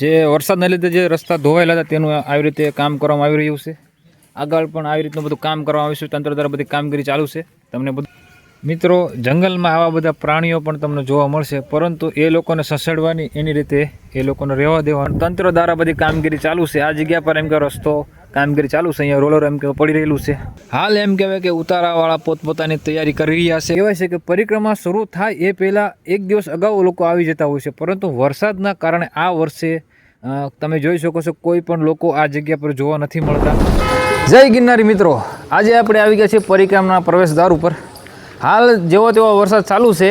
જે વરસાદના લીધે જે રસ્તા ધોવાયેલા હતા, તેનું આવી રીતે કામ કરવામાં આવી રહ્યું છે. આગળ પણ આવી રીતનું બધું કામ કરવામાં આવ્યું છે. તંત્ર દ્વારા બધી કામગીરી ચાલુ છે. તમને બધું મિત્રો, જંગલમાં આવા બધા પ્રાણીઓ પણ તમને જોવા મળશે. પરંતુ એ લોકોને સસડવાની એની રીતે એ લોકોને રહેવા દેવાનું. તંત્ર દ્વારા બધી કામગીરી ચાલુ છે. આ જગ્યા પર એમ કે રસ્તો કામગીરી ચાલુ છે અહીંયા રોલર એમ કે પડી રહેલું છે. હાલ એમ કહેવાય કે ઉતારાવાળા પોતપોતાની તૈયારી કરી રહ્યા છે. કહેવાય છે કે પરિક્રમા શરૂ થાય એ પહેલાં એક દિવસ અગાઉ લોકો આવી જતા હોય છે પરંતુ વરસાદના કારણે આ વર્ષે તમે જોઈ શકો છો કોઈ પણ લોકો આ જગ્યા પર જોવા નથી મળતા. જય ગિરનારી મિત્રો આજે આપણે આવી ગયા છીએ પરિક્રમના પ્રવેશ દ્વાર ઉપર. હાલ જેવો તેવો વરસાદ ચાલુ છે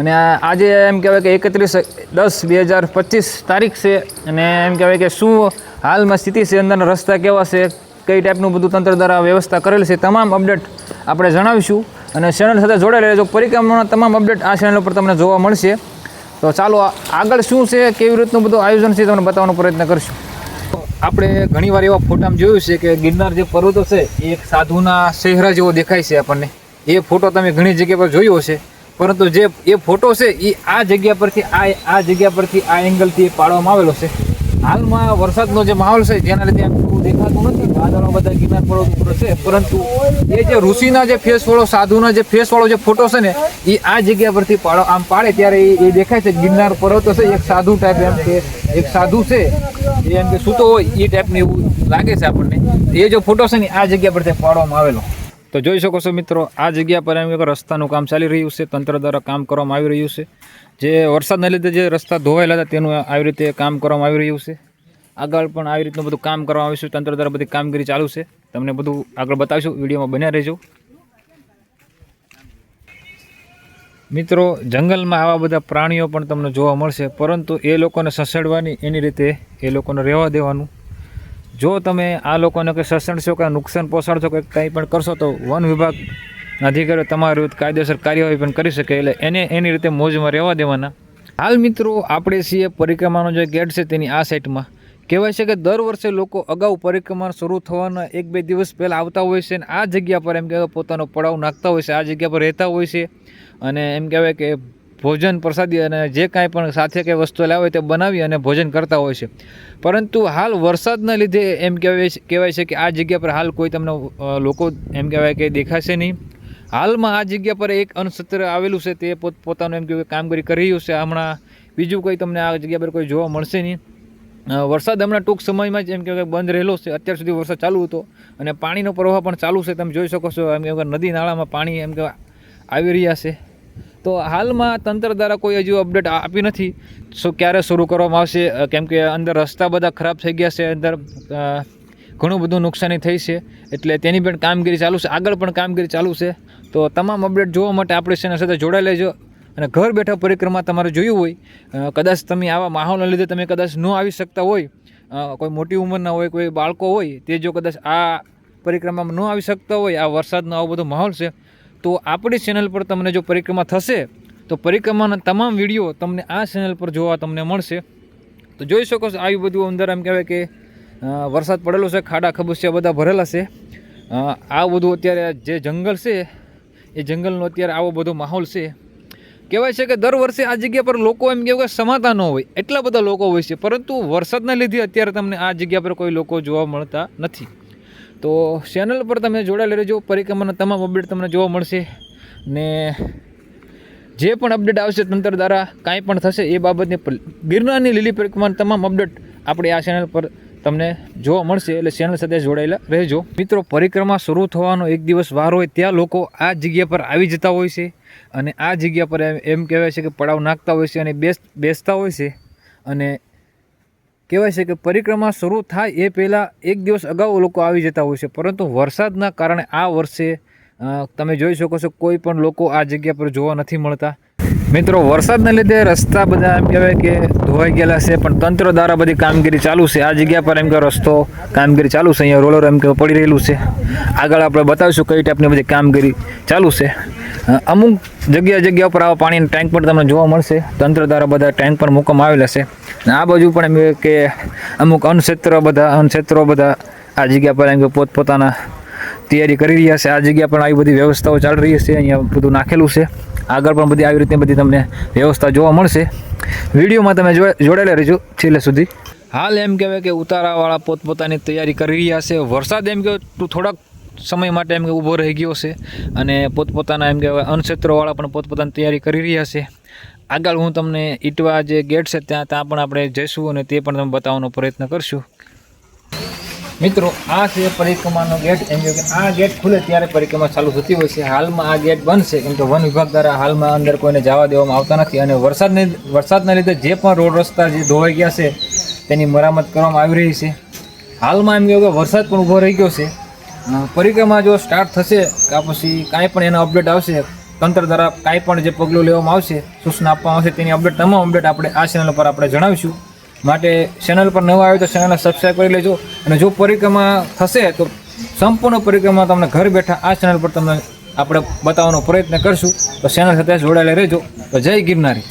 અને આજે એમ કહેવાય કે એકત્રીસ દસ બે હજાર પચીસ તારીખ છે અને એમ કહેવાય કે શું હાલમાં સ્થિતિ છે, અંદરના રસ્તા કેવા છે, કઈ ટાઈપનું બધું તંત્ર દ્વારા વ્યવસ્થા કરેલ છે, તમામ અપડેટ આપણે જણાવીશું. અને ચેનલ સાથે જોડાયેલા રહેજો, પરિક્રમાના તમામ અપડેટ આ ચેનલ ઉપર તમને જોવા મળશે. તો ચાલો આગળ શું છે, કેવી રીતનું બધું આયોજન છે તમને બતાવવાનો પ્રયત્ન કરશું. આપણે ઘણીવાર એવા ફોટામાં જોયું છે કે ગિરનાર જે પર્વતો છે, એ એક સાધુના શહેરા જેવો દેખાય છે આપણને. એ ફોટો તમે ઘણી જગ્યા પર જોયો હશે. પરંતુ જે એ ફોટો છે, એ આ જગ્યા પરથી, આ આ જગ્યા પરથી, આ એંગલથી પાડવામાં આવેલો છે. હાલમાં વરસાદનો જે માહોલ છે, જેના લીધે થોડું દેખાતું નથી. વાદળો બધા ગિરનાર પર્વત ઉપર છે, પરંતુ એ જે ઋષિના જે ફેસવાળો, સાધુના જે ફેસવાળો જે ફોટો છે ને, એ આ જગ્યા પરથી પાડો, આમ પાડે ત્યારે એ દેખાય છે, ગિરનાર પર્વતો છે, એક સાધુ ટાઈપ એમ કે એક સાધુ છે એમ કે સૂતો હોય, એ ટાઈપનું એવું લાગે છે આપણને. એ જો ફોટો છે ને, આ જગ્યા પરથી પાડવામાં આવેલો. તો જોઈ શકો છો મિત્રો, આ જગ્યા પર એમ રસ્તાનું કામ ચાલી રહ્યું છે, તંત્ર દ્વારા કામ કરવામાં આવી રહ્યું છે. જે વરસાદના લીધે જે રસ્તા ધોવાયેલા હતા તેનું આવી રીતે કામ કરવામાં આવી રહ્યું છે. આગળ પણ આવી રીતનું બધું કામ કરવામાં આવ્યું છે, તંત્ર દ્વારા બધી કામગીરી ચાલુ છે. તમને બધું આગળ બતાવીશું, વિડીયોમાં બન્યા રહેજો. મિત્રો, જંગલમાં આવા બધા પ્રાણીઓ પણ તમને જોવા મળશે, પરંતુ એ લોકોને સસડવાની એની રીતે એ લોકોને રહેવા દેવાનું. જો તમે આ લોકોને કંઈ સસડશો કે નુકસાન પહોંચાડશો કે કંઈ પણ કરશો તો વન વિભાગ અધિકારીઓ તમારું કાયદેસર કાર્યવાહી પણ કરી શકે એટલે એને એની રીતે મોજમાં રહેવા દેવાના. હાલ મિત્રો આપણે છીએ પરિક્રમાનો જે ગેટ છે તેની આ સાઇટમાં કહેવાય છે કે દર વર્ષે લોકો અગાઉ પરિક્રમા શરૂ થવાના એક બે દિવસ પહેલાં આવતા હોય છે અને આ જગ્યા પર એમ કહેવાય પોતાનો પડાવ નાખતા હોય છે, આ જગ્યા પર રહેતા હોય છે. અને એમ કહેવાય કે ભોજન પ્રસાદી અને જે કાંઈ પણ સાથે કંઈ વસ્તુ લાવે તે બનાવી અને ભોજન કરતા હોય છે. પરંતુ હાલ વરસાદના લીધે એમ કહેવાય કહેવાય છે કે આ જગ્યા પર હાલ કોઈ તમને લોકો એમ કહેવાય કે દેખાશે નહીં. હાલમાં આ જગ્યા પર એક અનસત્ર આવેલું છે તે પોત, પોતાનું એમ કહેવાય કામગીરી કરી રહ્યું છે. હમણાં બીજું કોઈ તમને આ જગ્યા પર કોઈ જોવા મળશે નહીં. વરસાદ હમણાં ટૂંક સમયમાં જ એમ કહેવાય બંધ રહેલો છે. અત્યાર સુધી વરસાદ ચાલુ હતો અને પાણીનો પ્રવાહ પણ ચાલુ છે. તમે જોઈ શકો છો એમ કહેવાય નદી નાળામાં પાણી એમ કહેવાય આવી રહ્યા છે. તો હાલમાં તંત્ર દ્વારા કોઈ હજુ અપડેટ આપી નથી. સો ક્યારે શરૂ કરવામાં આવશે? કેમ કે અંદર રસ્તા બધા ખરાબ થઈ ગયા છે, અંદર ઘણું બધું નુકસાની થઈ છે. એટલે તેની પણ કામગીરી ચાલુ છે, આગળ પણ કામગીરી ચાલુ છે. તો તમામ અપડેટ જોવા માટે આપણે ચેનલ સાથે જોડાઈ લેજો અને ઘર બેઠા પરિક્રમા તમારે જોયું હોય કદાચ તમે આવા માહોલના લીધે તમે કદાચ ન આવી શકતા હોય કોઈ મોટી ઉંમરના હોય, કોઈ બાળકો હોય, તે જો કદાચ આ પરિક્રમામાં ન આવી શકતા હોય, આ વરસાદનો આવો બધો માહોલ છે તો આપણી ચેનલ પર તમને જો પરિક્રમા થશે, તો પરિક્રમાના તમામ વીડિયો તમને આ ચેનલ પર જોવા તમને મળશે. તો જોઈ શકો છો, આવી બધું અંદર એમ કહેવાય કે વરસાદ પડેલો છે, ખાડા ખબુસિયા બધા ભરેલા છે. આ બધું અત્યારે જે જંગલ છે, એ જંગલનો અત્યારે આવો બધો માહોલ છે. કહેવાય છે કે દર વર્ષે આ જગ્યા પર લોકો એમ કહેવાય કે સમાતા ન હોય, એટલા બધા લોકો હોય છે, પરંતુ વરસાદના લીધે અત્યારે તમને આ જગ્યા પર કોઈ લોકો જોવા મળતા નથી. તો ચેનલ પર તમે જોડાયેલા રહેજો. પરિક્રમાના તમામ અપડેટ તમને જોવા મળશે. ને જે પણ અપડેટ આવશે તંત્ર દ્વારા, કાંઈ પણ થશે એ બાબતની ગિરનારની લીલી પરિક્રમાની તમામ અપડેટ આપણે આ ચેનલ પર તમને જોવા મળશે. એટલે ચેનલ સાથે જોડાયેલા રહેજો. મિત્રો, પરિક્રમા શરૂ થવાનો એક દિવસ વાર હોય ત્યાં લોકો આ જગ્યા પર આવી જતા હોય છે. અને આ જગ્યા પર એમ- કહેવાય છે કે પડાવ નાખતા હોય છે અને બેસ, બેસતા હોય છે. અને કહેવાય છે કે પરિક્રમા શરૂ થાય એ પહેલાં એક દિવસ અગાઉ લોકો આવી જતા હોય છે. પરંતુ વરસાદના કારણે આ વર્ષે તમે જોઈ શકો છો કોઈ પણ લોકો આ જગ્યા પર જોવા નથી મળતા. મિત્રો, વરસાદના લીધે રસ્તા બધા એમ કહેવાય કે ધોવાઈ ગયેલા છે, પણ તંત્ર દ્વારા બધી કામગીરી ચાલુ છે. આ જગ્યા પર એમ કે રસ્તો કામગીરી ચાલુ છે. અહીંયા રોલર એમ કે પડી રહેલું છે. આગળ આપણે બતાવીશું કઈ ટાઈપની બધી કામગીરી ચાલુ છે. અમુક જગ્યા જગ્યા પર આવા પાણીના ટેન્ક પણ તમને જોવા મળશે. તંત્ર દ્વારા બધા ટેન્ક પણ મૂકવામાં આવેલા છે. આ બાજુ પણ એમ કે અમુક અનક્ષેત્ર બધા અનક્ષેત્રો બધા આ જગ્યા પર એમ કે પોતપોતાના તૈયારી કરી રહ્યા છે. આ જગ્યા પણ આવી બધી વ્યવસ્થાઓ ચાલી રહી છે. અહીંયા બધું નાખેલું છે. આગળ પણ બધી આવી રીતની બધી તમને વ્યવસ્થા જોવા મળશે. વિડીયોમાં તમે જો- જોડાયેલા રહેજો છેલ્લે સુધી. હાલ એમ કહેવાય કે ઉતારાવાળા પોતપોતાની તૈયારી કરી રહ્યા છે. વરસાદ એમ કહેવાય તું થોડાક સમય માટે એમ કે ઊભો રહી ગયો છે અને પોતપોતાના એમ કહેવાય અનક્ષેત્રોવાળા પણ પોતપોતાની તૈયારી કરી રહ્યા છે. આગળ હું તમને ઈટવા જે ગેટ છે ત્યાં ત્યાં પણ આપણે જઈશું અને તે પણ તમે બતાવવાનો પ્રયત્ન કરશું. મિત્રો, આ છે પરિક્રમાનો ગેટ. એમ કે આ ગેટ ખુલે ત્યારે પરિક્રમા ચાલુ થતી હોય છે. હાલમાં આ ગેટ બંધ કેમ કે વન વિભાગ દ્વારા હાલમાં અંદર કોઈને જવા દેવામાં આવતા નથી અને વરસાદને, વરસાદના લીધે જે પણ રોડ રસ્તા જે ધોવાઈ ગયા છે, તેની મરામત કરવામાં આવી રહી છે. હાલમાં એમ કહ્યું કે વરસાદ પણ ઊભો રહી ગયો છે. પરિક્રમા જો સ્ટાર્ટ થશે, કે પછી કાંઈ પણ એનો અપડેટ આવશે, તંત્ર દ્વારા કાંઈ પણ જે પગલું લેવામાં આવશે, સૂચના આપવામાં આવશે, તેની અપડેટ, તમામ અપડેટ આપણે આ ચેનલ પર આપણે જણાવીશું. માટે ચેનલ પર નવા આવે તો ચેનલને સબસ્ક્રાઈબ કરી લેજો. અને જો પરિક્રમા થશે તો સંપૂર્ણ પરિક્રમા તમને ઘર બેઠા આ ચેનલ પર તમને આપણે બતાવવાનો પ્રયત્ન કરશું. તો ચેનલ સાથે જોડાયેલા રહેજો. તો જય ગિરનારી.